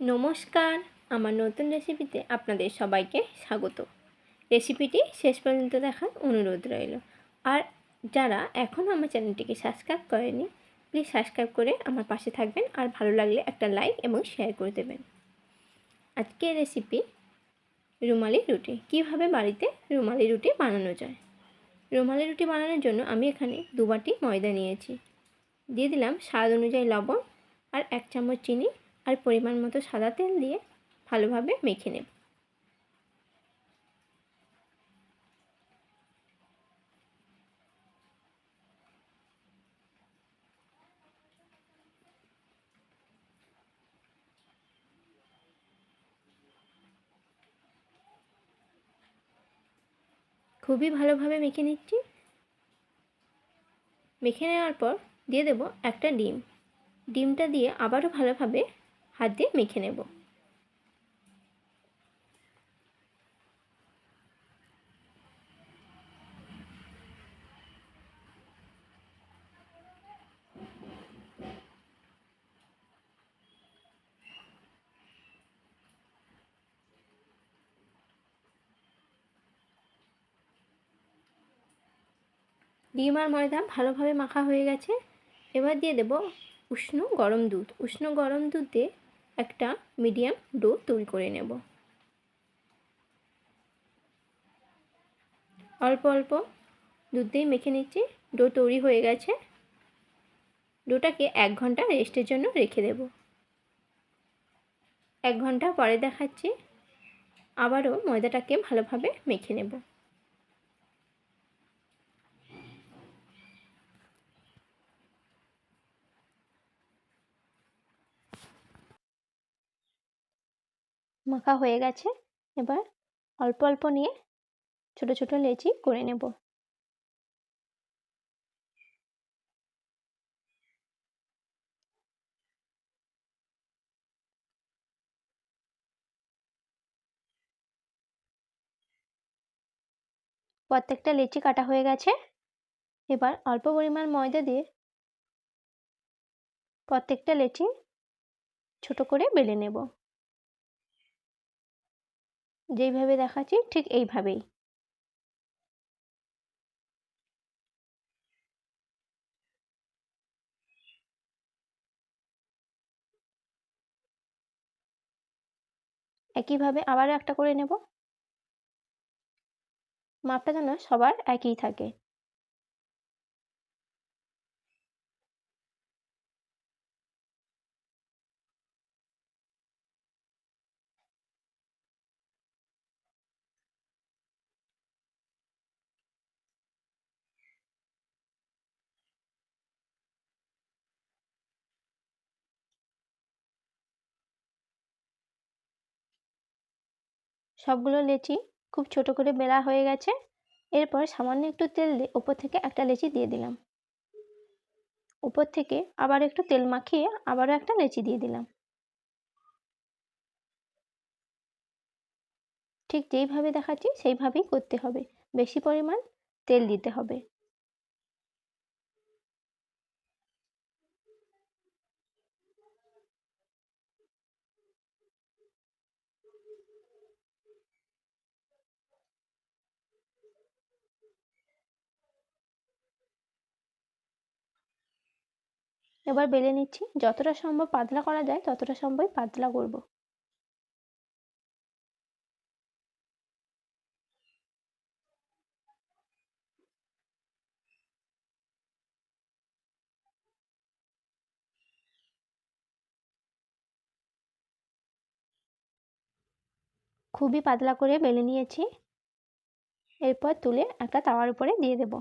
নমস্কার, আমার নতুন রেসিপিতে আপনাদের সবাইকে স্বাগত। রেসিপিটি শেষ পর্যন্ত দেখার অনুরোধ রইল। আর যারা এখনও আমার চ্যানেলটিকে সাবস্ক্রাইব করেনি প্লিজ সাবস্ক্রাইব করে আমার পাশে থাকবেন আর ভালো লাগলে একটা লাইক এবং শেয়ার করে দেবেন। আজকের রেসিপি রুমালি রুটি। কীভাবে বাড়িতে রুমালি রুটি বানানো যায়? রুমালি রুটি বানানোর জন্য আমি এখানে দু বাটি ময়দা নিয়েছি। দিয়ে দিলাম স্বাদ অনুযায়ী লবণ আর এক চামচ চিনি আর পরিমাণ মতো সাদা তেল দিয়ে ভালোভাবে মেখে নেব। খুবই ভালোভাবে মেখে নিচ্ছি। মেখে নেওয়ার পর দিয়ে দেব একটা ডিম। ডিমটা দিয়ে আবারও ভালোভাবে হাত দিয়ে মেখে নেব। ডিম আর ময়দা ভালোভাবে মাখা হয়ে গেছে। এবার দিয়ে দেব উষ্ণ গরম দুধ। উষ্ণ গরম দুধ একটা মিডিয়াম ডো তৈরি করে নেব। অল্প অল্প দুধ দিয়ে মেখে নিচ্ছি। ডো তৈরি হয়ে গেছে। ডোটাকে এক ঘণ্টা রেস্টের জন্য রেখে দেব। এক ঘণ্টা পরে দেখাচ্ছি। আবারও ময়দাটাকে ভালোভাবে মেখে নেব। মাখা হয়ে গেছে। এবার অল্প অল্প নিয়ে ছোট ছোট লেচি করে নেব। প্রত্যেকটা লেচি কাটা হয়ে গেছে। এবার অল্প পরিমাণ ময়দা দিয়ে প্রত্যেকটা লেচি ছোট করে বেলে নেব। যেইভাবে দেখাচ্ছি ঠিক এইভাবেই। একইভাবে আবার একটা করে নেব। মাপটা যেন সবার একই থাকে। সবগুলো লেচি খুব ছোট করে বেলা হয়ে গেছে। এরপর সামান্য একটু তেল দিয়ে ওপর থেকে একটা লেচি দিয়ে দিলাম। উপর থেকে আবার একটু তেল মাখিয়ে আবারও একটা লেচি দিয়ে দিলাম। ঠিক যেইভাবে দেখাচ্ছি, সেইভাবেই করতে হবে। বেশি পরিমাণ তেল দিতে হবে। এবার বেলে নিচ্ছি। যতটা সম্ভব পাতলা করা যায়, ততটা সম্ভব পাতলা করব। খুবই পাতলা করে বেলে নিয়েছি। এরপর তুলে একটা তাওয়ার উপরে দিয়ে দেব।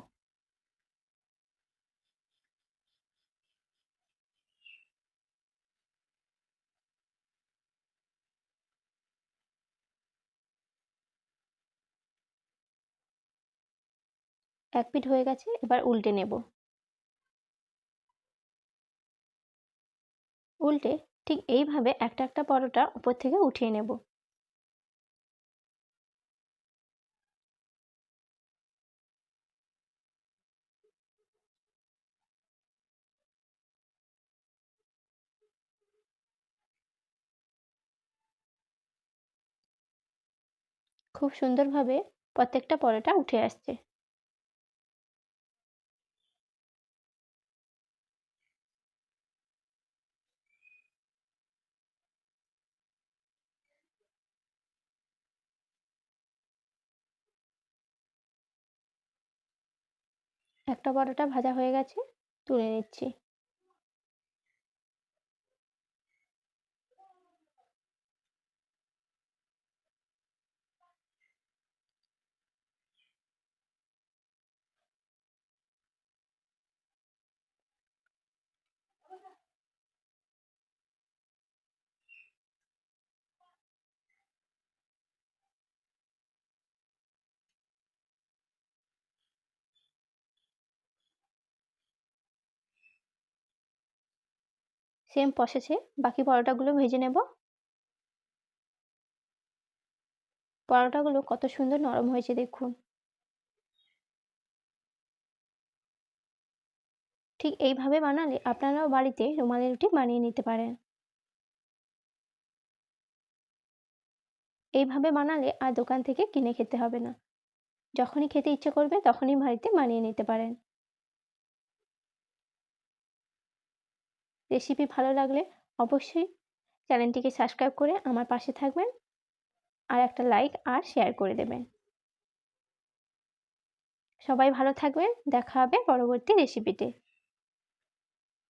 এক পিঠ হয়ে গেছে, এবার উল্টে নেব। উল্টে ঠিক এইভাবে একটা একটা পরোটা উপর থেকে উঠিয়ে নেব। খুব সুন্দরভাবে প্রত্যেকটা পরোটা উঠে আসছে। একটা পরোটা ভাজা হয়ে গেছে তুলে নিচ্ছি। সেম প্রসেসে বাকি পরোটাগুলো ভেজে নেব। পরোটাগুলো কত সুন্দর নরম হয়েছে দেখুন। ঠিক এইভাবে বানালে আপনারাও বাড়িতে রুমালি রুটি বানিয়ে নিতে পারেন। এইভাবে বানালে আর দোকান থেকে কিনে খেতে হবে না। যখনই খেতে ইচ্ছে করবে তখনই বাড়িতে বানিয়ে নিতে পারেন। রেসিপি ভালো লাগলে অবশ্যই চ্যানেলটিকে সাবস্ক্রাইব করে আমার পাশে থাকবেন আর একটা লাইক আর শেয়ার করে দেবেন। সবাই ভালো থাকবেন, দেখা হবে পরবর্তী রেসিপিতে